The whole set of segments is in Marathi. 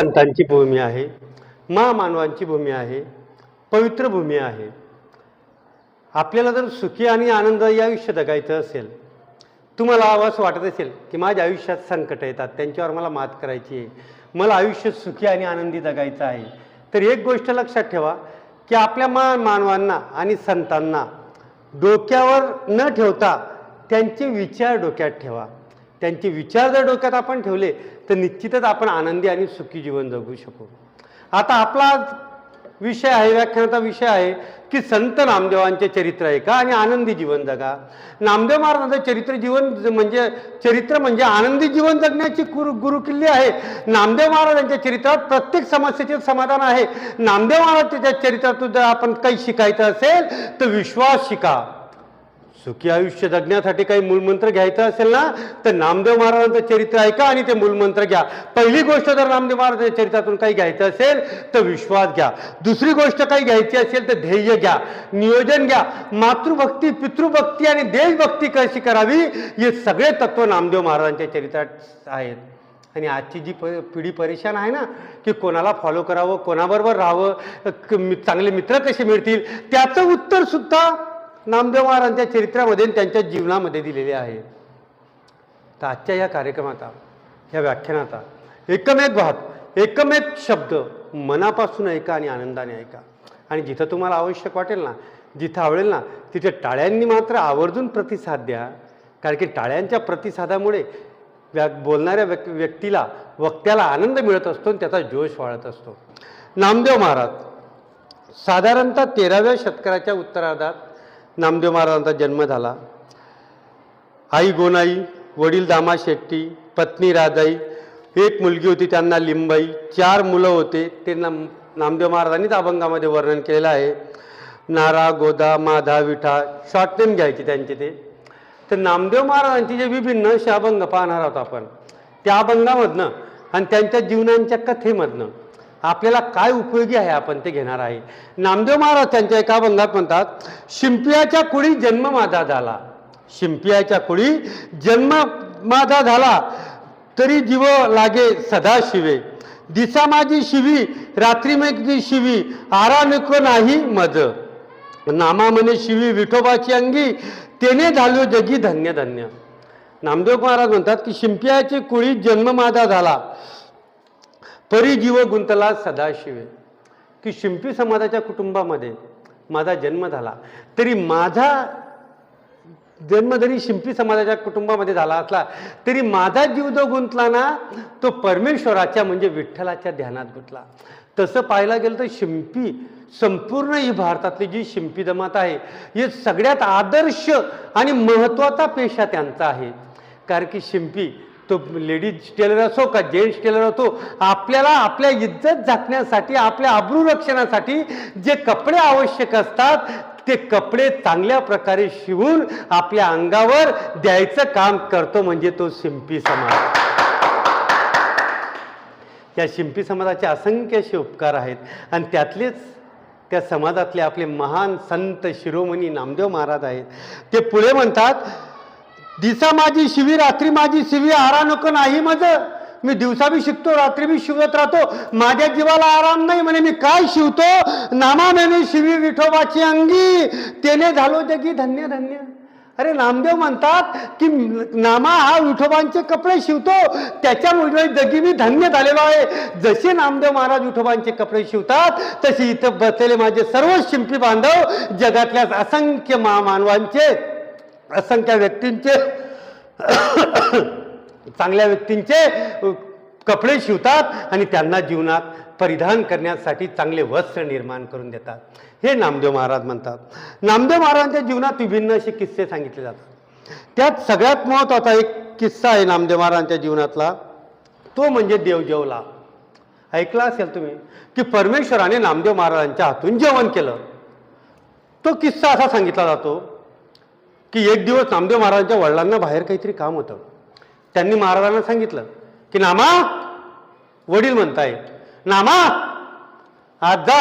संतांची भूमी आहे महामानवांची भूमी आहे पवित्र भूमी आहे. आपल्याला जर सुखी आणि आनंददायी आयुष्य जगायचं असेल तुम्हाला आवाज वाटत असेल की माझ्या आयुष्यात संकट येतात त्यांच्यावर मला मात करायची आहे मला आयुष्य सुखी आणि आनंदी जगायचं आहे. तर एक गोष्ट लक्षात ठेवा की आपल्या मा मानवांना आणि संतांना डोक्यावर न ठेवता त्यांचे विचार डोक्यात ठेवा. त्यांचे विचार जर डोक्यात आपण ठेवले तर निश्चितच आपण आनंदी आणि सुखी जीवन जगू शकू. आता आपला विषय आहे व्याख्यानाचा विषय आहे की संत नामदेवांचे चरित्र आहे का आणि आनंदी जीवन जगा? नामदेव महाराजांचं चरित्र जीवन म्हणजे चरित्र म्हणजे आनंदी जीवन जगण्याची गुरु गुरुकिल्ली आहे. नामदेव महाराजांच्या चरित्रात प्रत्येक समस्येचे समाधान आहे. नामदेव महाराजांच्या चरित्रातून जर आपण काही शिकायचं असेल तर विश्वास शिका. सुखी आयुष्य जगण्यासाठी काही मूलमंत्र घ्यायचं असेल ना तर नामदेव महाराजांचं चरित्र ऐका आणि ते मूलमंत्र घ्या. पहिली गोष्ट जर नामदेव महाराजांच्या चरित्रातून काही घ्यायचं असेल तर विश्वास घ्या. दुसरी गोष्ट काही घ्यायची असेल तर ध्येय घ्या. नियोजन घ्या. मातृभक्ती पितृभक्ती आणि देशभक्ती कशी करावी हे सगळे तत्व नामदेव महाराजांच्या चरित्रात आहेत. आणि आजची जी प पिढी परेशान आहे ना की कोणाला फॉलो करावं कोणाबरोबर राहावं चांगले मित्र कसे मिळतील त्याचं उत्तर सुद्धा नामदेव महाराजांच्या चरित्रामध्ये त्यांच्या जीवनामध्ये दिलेले आहे. तर आजच्या या कार्यक्रमाचा या व्याख्यानाचा एकमेक भाग एकमेक शब्द मनापासून ऐका आणि आनंदाने ऐका. आणि जिथं तुम्हाला आवश्यक वाटेल ना जिथं आवडेल ना तिथे टाळ्यांनी मात्र आवर्जून प्रतिसाद द्या. कारण की टाळ्यांच्या प्रतिसादामुळे व्या बोलणाऱ्या व्यक् व्यक्तीला वक्त्याला आनंद मिळत असतो आणि त्याचा जोश वाढत असतो. नामदेव महाराज साधारणतः तेराव्या शतकाच्या उत्तरार्धात नामदेव महाराजांचा जन्म झाला. आई गोनाई वडील दामा शेट्टी पत्नी राधाई एक मुलगी होती त्यांना लिंबाई चार मुलं होते ते नाम नामदेव महाराजांनीच अभंगामध्ये वर्णन केलेलं आहे. नारा गोदा माधा विठा शॉर्ट नेम घ्यायचे त्यांचे ते. तर नामदेव महाराजांचे जे विभिन्न असे अभंग पाहणार आहोत आपण त्या अभंगामधनं आणि त्यांच्या जीवनांच्या कथेमधनं आपल्याला काय उपयोगी आहे आपण ते घेणार आहे? नामदेव महाराज त्यांच्या एका अभंगात म्हणतात शिंपियाच्या कुळी जन्म माझा झाला. शिंपियाच्या कुळी जन्म माझा झाला तरी जीव लागे सदा शिवे. दिसा माझी शिवी रात्री माझी शिवी आरा नको नाही मज. नामा म्हणे शिवी विठोबाची अंगी तेने झालो जगी धन्य धन्य. नामदेव महाराज म्हणतात की शिंपियाची कुळी जन्म माझा झाला. परिजीव गुंतला सदाशिवे. की शिंपी समाजाच्या कुटुंबामध्ये माझा जन्म झाला. तरी माझा जन्म जरी शिंपी समाजाच्या कुटुंबामध्ये झाला असला तरी माझा जीव जो गुंतला ना तो परमेश्वराच्या म्हणजे विठ्ठलाच्या ध्यानात गुंतला. तसं पाहायला गेलं तर शिंपी संपूर्ण ही भारतातली जी शिंपी जमात आहे हे सगळ्यात आदर्श आणि महत्त्वाचा पेशा त्यांचा आहे. कारण की शिंपी तो लेडीज टेलर असो का जेंट्स टेलर असो आपल्याला आपल्या इज्जत झाकण्यासाठी आपल्या आबरू रक्षणासाठी जे कपडे आवश्यक असतात ते कपडे चांगल्या प्रकारे शिवून आपल्या अंगावर द्यायचं काम करतो म्हणजे तो शिंपी समाज. या शिंपी समाजाचे असंख्य असे उपकार आहेत. आणि त्यातलेच त्या समाजातले आपले महान संत शिरोमणी नामदेव महाराज आहेत. ते पुढे म्हणतात दिसा माझी शिवी रात्री माझी शिवी आरा नको नाही मज मी दिवसा बी शिकतो रात्री बी शिवत राहतो. माझ्या जीवाला आराम नाही म्हणे मी काय शिवतो? नामाने शिवी विठोबाची अंगी. तेने झालो जगी धन्य धन्य. अरे नामदेव म्हणतात की नामा हा विठोबांचे कपडे शिवतो. त्याच्यामुळे जगी मी धन्य झालेलो आहे. जसे नामदेव महाराज विठोबांचे कपडे शिवतात तसे इथं बसलेले माझे सर्व शिंपी बांधव जगातल्या असंख्य महामानवांचे असंख्य व्यक्तींचे चांगल्या व्यक्तींचे कपडे शिवतात आणि त्यांना जीवनात परिधान करण्यासाठी चांगले वस्त्र निर्माण करून देतात. हे नामदेव महाराज म्हणतात. नामदेव महाराजांच्या जीवनात विभिन्न असे किस्से सांगितले जातात. त्यात सगळ्यात महत्त्वाचा एक किस्सा आहे नामदेव महाराजांच्या जीवनातला. तो म्हणजे देवजेवला. ऐकला असेल तुम्ही? की परमेश्वराने नामदेव महाराजांच्या हातून जेवण केलं. तो किस्सा असा सांगितला जातो. की एक दिवस नामदेव महाराजांच्या वडिलांना बाहेर काहीतरी काम होतं. त्यांनी महाराजांना सांगितलं की नामा वडील म्हणताय नामा आज जा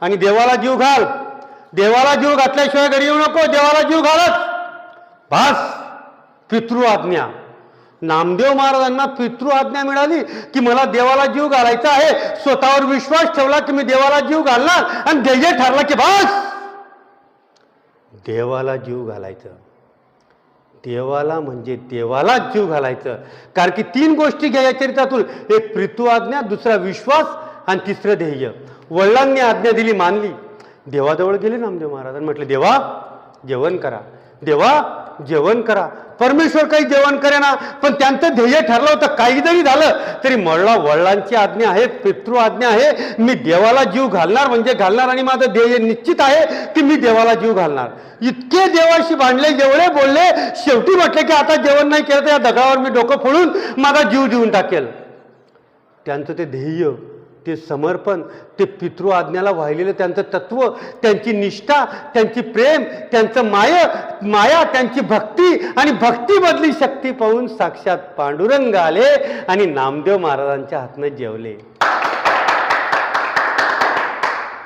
आणि देवाला जीव घाल. देवाला जीव घातल्याशिवाय घरी येऊ नको. देवाला जीव घालच. भास पितृ आज्ञा. नामदेव महाराजांना पितृ आज्ञा मिळाली की मला देवाला जीव घालायचा आहे. स्वतःवर विश्वास ठेवला की मी देवाला जीव घालणार आणि ध्येय ठरला की भास देवाला जीव घालायचं. देवाला म्हणजे देवालाच जीव घालायचं. कारण की तीन गोष्टी घ्या या चरित्रातून. एक प्रितू आज्ञा दुसरा विश्वास आणि तिसरं ध्येय. वडिलांनी आज्ञा दिली मानली. देवाजवळ गेले नामदेव महाराज आणि म्हटले देवा जेवण करा. देवा जेवण करा. परमेश्वर काही जेवण करेना पण त्यांचं ध्येय ठरलं होतं काही जरी झालं तरी मळला वडिलांची आज्ञा आहे पितृ आज्ञा आहे मी देवाला जीव घालणार म्हणजे घालणार आणि माझं ध्येय निश्चित आहे की मी देवाला जीव घालणार. इतके देवाशी भांडले जेवढे बोलले शेवटी म्हटले की आता जेवण नाही केलं तर या दगडावर मी डोकं फोडून माझा जीव देऊन टाकेल. त्यांचं ते ध्येय ते समर्पण ते पितृ आज्ञाला वाहिलेलं त्यांचं तत्व त्यांची निष्ठा त्यांची प्रेम त्यांचं माय माया त्यांची भक्ती आणि भक्तीमधली शक्ती पाहून साक्षात पांडुरंग आले आणि नामदेव महाराजांच्या हातनं जेवले.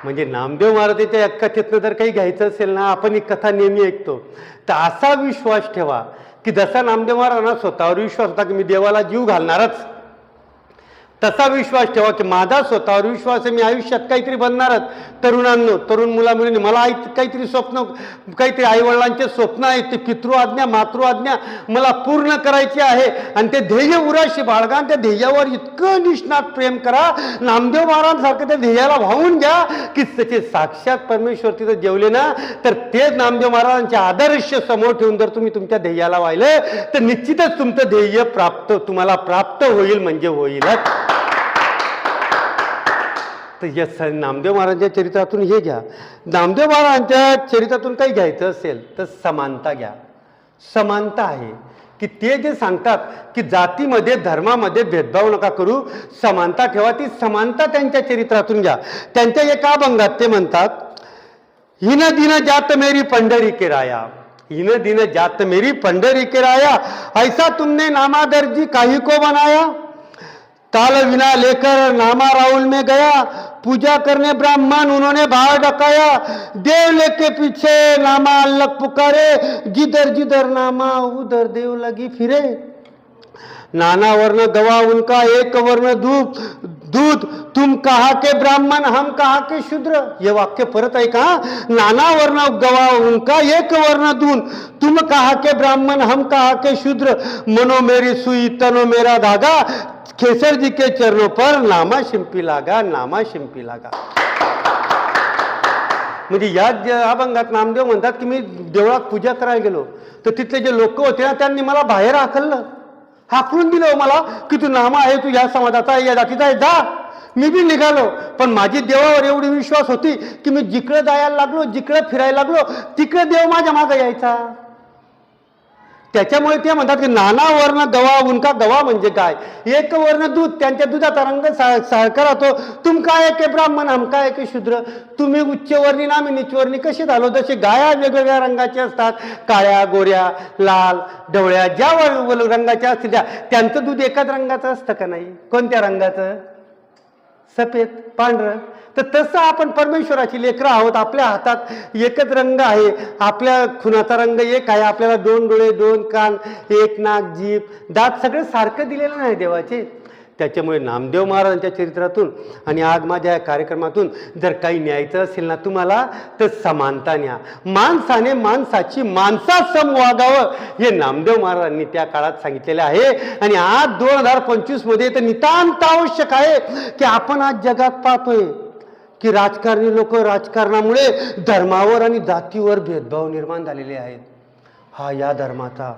म्हणजे नामदेव महाराजांच्या या कथेतनं जर काही घ्यायचं असेल ना आपण ही कथा नेहमी ऐकतो. तर असा विश्वास ठेवा की जसा नामदेव महाराजांना स्वतःवर विश्वास होता की मी देवाला जीव घालणारच तसा विश्वास ठेवा की माझा स्वतःवर विश्वास आहे मी आयुष्यात काहीतरी बनणारच तरुणांनो तरुण मुलामुलींनी मला आई काहीतरी स्वप्न काहीतरी आईवडिलांचे स्वप्न आहेत ते पितृ आज्ञा मातृ आज्ञा मला पूर्ण करायची आहे. आणि ते ध्येय उराशी बाळगा आणि त्या ध्येयावर इतकं निष्णात प्रेम करा. नामदेव महाराजांसारखं त्या ध्येयाला वाहून घ्या की त्याचे साक्षात परमेश्वर तिथं जेवले ना तर ते नामदेव महाराजांचे आदर्श समोर ठेवून जर तुम्ही तुमच्या ध्येयाला वाहिलं तर निश्चितच तुमचं ध्येय प्राप्त तुम्हाला प्राप्त होईल म्हणजे होईलच. तर या नामदेव महाराजांच्या चरित्रातून हे घ्या. नामदेव महाराजांच्या चरित्रातून काही घ्यायचं असेल तर समानता घ्या. समानता आहे. की ते जे सांगतात की जातीमध्ये धर्मामध्ये भेदभाव नका करू समानता ठेवा ती समानता त्यांच्या चरित्रातून घ्या. त्यांच्या एका भंगात ते म्हणतात हिन दिन जात मेरी पंढरी किराया हिन दिन जात मेरी पंढरी किराया ऐसा तुमने नामादर्जी काही को बनाया? ताल विना लेकर नामा राहुल में गया। पूजा करने ब्राह्मण उन्होंने बाहर डकाया देव लेके पीछे नामा अल्लग पुकारे जिधर जिधर नामा, उधर देव लगी फिरे। नाना वर्ण गवा उनका, एक वर्ण दूध दूध तुम कहा के ब्राह्मण, हम कहा के शूद्र? ये वाक्य परत आहे का नाना वर्ण गवा उनका, एक वर्ण दून। तुम कहा के ब्राह्मण, हम कहा के शूद्र? मनो मेरी सुई, तनो मेरा धागा। केसर जी के चरणों पर नामा शिंपी लागा नामा शिंपी लागा। म्हणजे या अभंगात नामदेव म्हणतात की मी देवळात पूजा करायला गेलो तर तिथले जे लोक होते ना त्यांनी मला बाहेर हाकललं. हाकलून दिलं हो मला की तू नामा आहे तू या समाजाचा आहे या जातीचा आहे जा. मी बी निघालो. पण माझी देवावर एवढी विश्वास होती की मी जिकडे जायला लागलो जिकडे फिरायला लागलो तिकडे देव माझ्या मागे यायचा. त्याच्यामुळे ते म्हणतात की नाना वर्ण गवा उनका गवा म्हणजे काय? एक वर्ण दूध त्यांच्या दुधाचा रंग सा- सारखा राहतो. तुम काय ब्राह्मण आमका एक शूद्र? तुम्ही उच्चवर्णी ना आम्ही निचवर्णी कशी झालो जसे गाया वेगवेगळ्या रंगाचे असतात. काळ्या गोऱ्या लाल डवळ्या ज्या रंगाच्या असतील त्या. त्यांचं दूध एकाच रंगाचं असतं का नाही? कोणत्या रंगाचं? सफेद पांढरं. तर तसं आपण परमेश्वराची लेकरं आहोत. आपल्या हातात एकच रंग आहे. आपल्या खुनाचा रंग एक आहे. आपल्याला दोन डोळे दोन कान एक नाक जीभ दात सगळं सारखं दिलेलं नाही देवाचे. त्याच्यामुळे नामदेव महाराजांच्या चरित्रातून आणि आज माझ्या या कार्यक्रमातून जर काही न्यायचं असेल ना तुम्हाला तर समानता न्या. माणसाने माणसाची माणसासम वागावं हे नामदेव महाराजांनी त्या काळात सांगितलेलं आहे. आणि आज दोन हजार पंचवीसमध्ये तर नितांत आवश्यक आहे की आपण आज जगात पाहतोय की राजकारणी लोक राजकारणामुळे धर्मावर आणि जातीवर भेदभाव निर्माण झालेले आहेत. हा या धर्माचा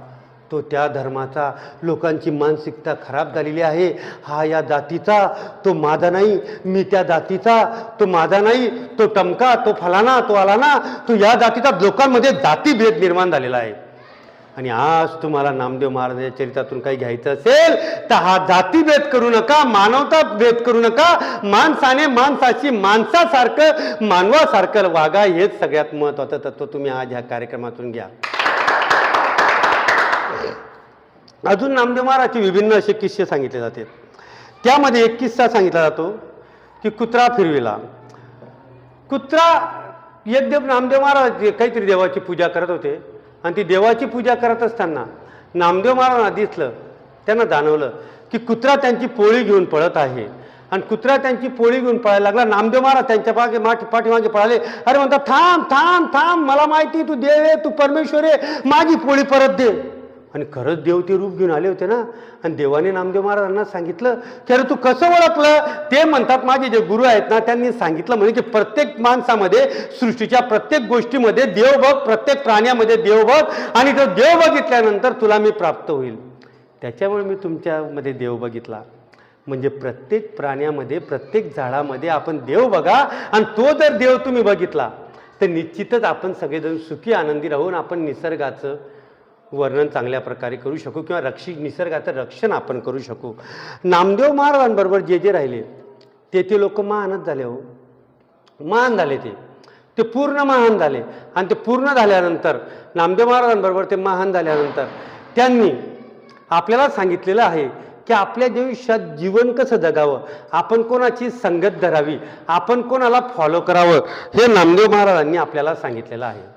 तो त्या धर्माचा लोकांची मानसिकता खराब झालेली आहे. हा या जातीचा तो माझा नाही मी त्या जातीचा तो माझा नाही तो टमका तो फलाना तो आलाना तो या जातीचा लोकांमध्ये जातीभेद निर्माण झालेला आहे. आणि आज तुम्हाला नामदेव महाराजांच्या चरित्रातून काही घ्यायचं असेल तर हा जातीभेद करू नका मानवता भेद करू नका माणसाने माणसाची माणसासारखं मानवासारखं वागा हेच सगळ्यात महत्वाचं तत्व तुम्ही आज ह्या कार्यक्रमातून घ्या. अजून नामदेव महाराजचे विभिन्न असे किस्से सांगितले जाते. त्यामध्ये एक किस्सा सांगितला जातो की कुत्रा फिरविला. कुत्रा एक देव नामदेव महाराज काहीतरी देवाची पूजा करत होते आणि ती देवाची पूजा करत असताना नामदेव महाराजांना दिसलं त्यांना जाणवलं की कुत्रा त्यांची पोळी घेऊन पळत आहे. आणि कुत्रा त्यांची पोळी घेऊन पळायला लागला नामदेव महाराज त्यांच्या पागे माठ पाठीमागे पळाले. अरे म्हणतात थांब थांब थांब मला माहिती तू देव आहे तू परमेश्वर आहे माझी पोळी परत दे. आणि खरंच देव ते रूप घेऊन आले होते ना? आणि देवाने नामदेव महाराजांना सांगितलं की अरे तू कसं ओळखलं? ते म्हणतात माझे जे गुरु आहेत ना त्यांनी सांगितलं म्हणजे की प्रत्येक माणसामध्ये सृष्टीच्या प्रत्येक गोष्टीमध्ये देव बघ प्रत्येक प्राण्यामध्ये देव बघ आणि तो देव बघितल्यानंतर तुला मी प्राप्त होईल. त्याच्यामुळे मी तुमच्यामध्ये देव बघितला. म्हणजे प्रत्येक प्राण्यामध्ये प्रत्येक झाडामध्ये आपण देव बघा आणि तो जर देव तुम्ही बघितला तर निश्चितच आपण सगळेजण सुखी आनंदी राहून आपण निसर्गाचं वर्णन चांगल्या प्रकारे करू शकू किंवा रक्षी निसर्गाचं रक्षण आपण करू शकू. नामदेव महाराजांबरोबर जे जे राहिले ते ते लोक महानच झाले हो. महान झाले ते. ते पूर्ण महान झाले. आणि ते पूर्ण झाल्यानंतर नामदेव महाराजांबरोबर ते महान झाल्यानंतर त्यांनी आपल्याला सांगितलेलं आहे की आपल्या आयुष्यात जीवन कसं जगावं? आपण कोणाची संगत धरावी? आपण कोणाला फॉलो करावं? हे नामदेव महाराजांनी आपल्याला सांगितलेलं आहे.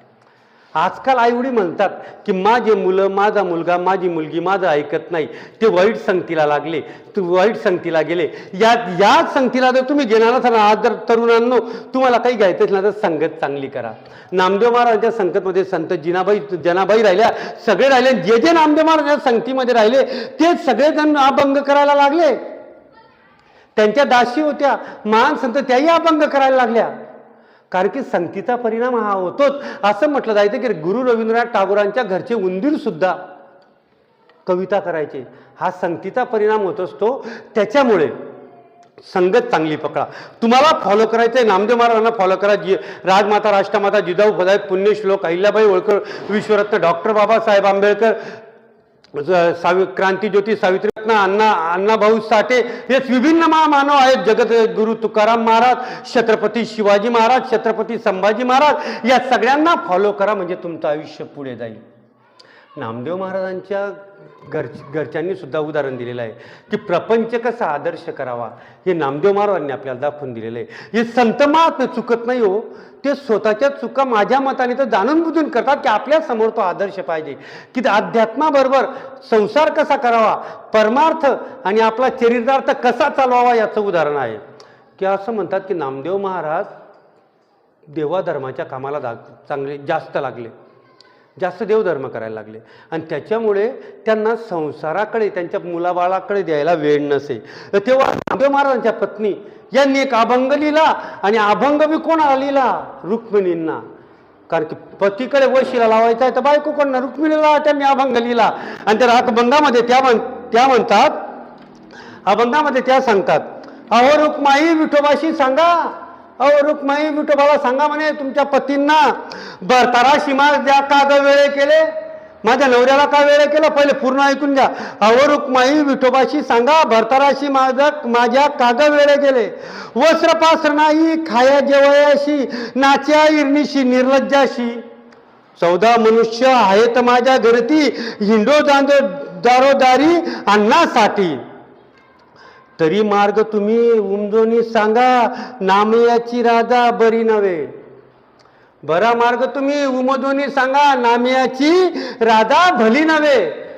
आजकाल आईवडी म्हणतात की माझे मुलं माझा मुलगा माझी मुलगी माझं ऐकत नाही. ते वाईट संगतीला लागले. तू वाईट संगतीला गेले. या या संगतीला जर तुम्ही घेणार असाल ना, आज जर तरुणांनो तुम्हाला काही घ्यायचं असेल ना तर संगत चांगली करा. नामदेव महाराजांच्या संगतमध्ये संत जिनाबाई जनाबाई राहिल्या. सगळे राहिले. जे जे नामदेव महाराजांच्या संगतीमध्ये राहिले ते सगळेजण अभंग करायला लागले. त्यांच्या दासी होत्या. महान संत त्याही अभंग करायला लागल्या. कारण की संगतीचा परिणाम हा होतोच. असं म्हटलं जायचं की गुरु रवींद्रनाथ टागोरांच्या घरचे उंदीरसुद्धा कविता करायचे. हा संगतीचा परिणाम होत असतो. त्याच्यामुळे संगत चांगली पकडा. तुम्हाला फॉलो करायचं आहे नामदेव महाराजांना फॉलो करा. जी राजमाता राष्ट्रमाता जिजाऊ फदाई पुण्यश्लोक अहिल्याबाई होळकर विश्वरत्न डॉक्टर बाबासाहेब आंबेडकर सावि क्रांतीज्योती सावित्रीरत्न अण्णा अण्णाभाऊ साठे हे विभिन्न महामानव आहेत. जगत गुरु तुकाराम महाराज छत्रपती शिवाजी महाराज छत्रपती संभाजी महाराज या सगळ्यांना फॉलो करा म्हणजे तुमचं आयुष्य पुढे जाईल. नामदेव महाराजांच्या घर घरच्यांनी सुद्धा उदाहरण दिलेलं आहे. की प्रपंच कसा आदर्श करावा हे नामदेव महाराजांनी आपल्याला दाखवून दिलेलं आहे. हे संत महात्मे चुकत नाही हो. ते स्वतःच्या चुका माझ्या मताने तर जाणून बुजून करतात की आपल्यासमोर तो आदर्श पाहिजे. की अध्यात्माबरोबर संसार कसा करावा परमार्थ आणि आपला चरितार्थ कसा चालवावा याचं उदाहरण आहे. की असं म्हणतात की नामदेव महाराज देवाधर्माच्या कामाला दा चांगले जास्त लागले. जास्त देवधर्म करायला लागले. आणि त्याच्यामुळे त्यांना संसाराकडे त्यांच्या मुलाबाळाकडे द्यायला वेळ नसे. तर तेव्हा नामदेव महाराजांच्या पत्नी यांनी एक अभंग लिहिला आणि अभंग मी कोणाला लिहिला? रुक्मिणींना. कारण की पतीकडे वशीला लावायचा आहे तर बायको कोणा रुक्मिणीला त्यांनी अभंग लिहिला. आणि त्या अभंगामध्ये त्या म्हण त्या म्हणतात अभंगामध्ये त्या सांगतात अहो रुक्माई विठोबाशी सांगा. अहो रुक्माई विठोबाला सांगा म्हणे तुमच्या पतींना बरतारा सीमा द्या का ग वेळे केले? माझ्या नवऱ्याला का वेळे केलं? पहिले पूर्ण ऐकून घ्या. अहो रुक्माई विठोबाशी सांगा भरताराशी माझं माझ्या काग वेळे गेले वस्त्रपासर नाही खाया जेवयाशी नाच्या इरणीशी निर्लज्जाशी. चौदा मनुष्य आहेत माझ्या घरती हिंडो दांदो दारोदारी अन्नासाठी. तरी मार्ग तुम्ही उमजोनी सांगा नामयाची राजा बरी नव्हे. बरा मार्ग तुम्ही उमजोनी सांगा नामयाची राधा भली नव्हे.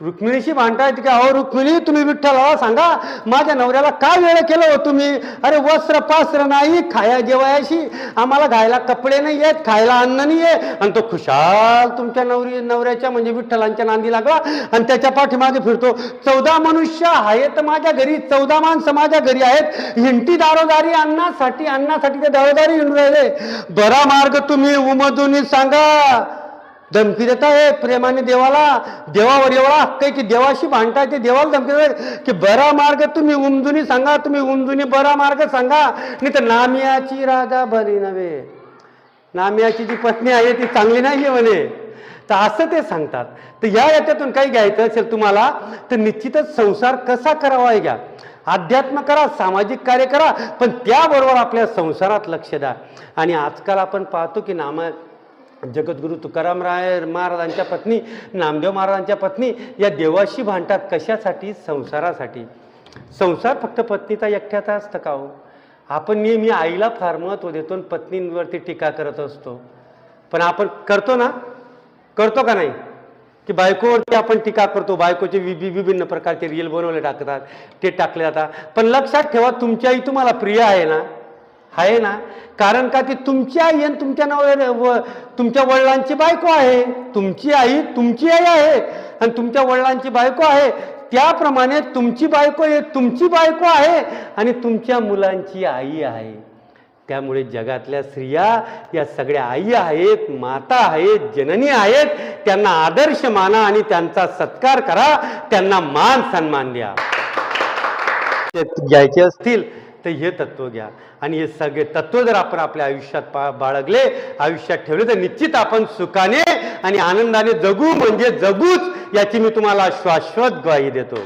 रुक्मिणीशी भांडतायत की अहो रुक्मिणी तुम्ही विठ्ठलाला सांगा माझ्या नवऱ्याला काय वेळ केलं हो तुम्ही? अरे वस्त्र पास्त्र नाही खाया जेवायशी आम्हाला घायला कपडे नाही आहेत खायला अन्न नाही आहे. आणि तो खुशाल तुमच्या नवरी नवऱ्याच्या म्हणजे विठ्ठलांच्या नांदी लागला आणि त्याच्या पाठीमागे फिरतो. चौदा मनुष्य आहेत माझ्या घरी चौदा माणसं माझ्या घरी आहेत. हिंटी दारोदारी अन्नासाठी अन्नासाठी ते दारोदारी हिंडू राहिले. बरा मार्ग तुम्ही उमदून सांगा. धमकी देत आहे प्रेमाने देवाला देवावर एवढा हक्क आहे की देवाशी भांडताय ते देवाला धमकी देत की बरा मार्ग तुम्ही उमजुनी सांगा तुम्ही उमजुनी बरा मार्ग सांगा. नाही तर नामियाची राजा भरी नव्हे. नामियाची जी पत्नी आहे ती चांगली नाही आहे म्हणे. तर असं ते सांगतात. तर या याच्यातून काही घ्यायचं असेल तुम्हाला तर निश्चितच संसार कसा करावा आहे घ्या. अध्यात्म करा सामाजिक कार्य करा पण त्याबरोबर आपल्या संसारात लक्ष द्या. आणि आजकाल आपण पाहतो की नाम जगद्गुरु तुकाराम राय महाराजांच्या पत्नी नामदेव महाराजांच्या पत्नी या देवाशी भांडतात कशासाठी? संसारासाठी. संसार फक्त पत्नीचा एकट्याचा असतं का हो? आपण नेहमी आईला फार महत्त्व देतो आणि पत्नींवरती टीका करत असतो. पण आपण करतो ना? करतो का नाही? की बायकोवरती आपण टीका करतो. बायकोचे वि- विभिन्न प्रकारचे रील बनवले टाकतात. ते टाकले जातात. पण लक्षात ठेवा तुमची आई तुम्हाला प्रिय आहे ना? आहे ना? कारण का ती तुमची आई आणि तुमच्या नाव व तुमच्या वडिलांची बायको आहे. तुमची आई तुमची आई आहे आणि तुमच्या वडिलांची बायको आहे. त्याप्रमाणे तुमची बायको आहे तुमची बायको आहे आणि तुमच्या मुलांची आई आहे. त्यामुळे जगातल्या स्त्रिया या सगळ्या आई आहेत माता आहेत जननी आहेत त्यांना आदर्श माना आणि त्यांचा सत्कार करा. त्यांना मान सन्मान द्या. घ्यायचे असतील. तर हे तत्व घ्या. आणि हे सगळे तत्व जर आपण आपल्या आयुष्यात पा बाळगले आयुष्यात ठेवले तर निश्चित आपण सुखाने आणि आनंदाने जगू म्हणजे जगूच याची मी तुम्हाला शाश्वत ग्वाही देतो.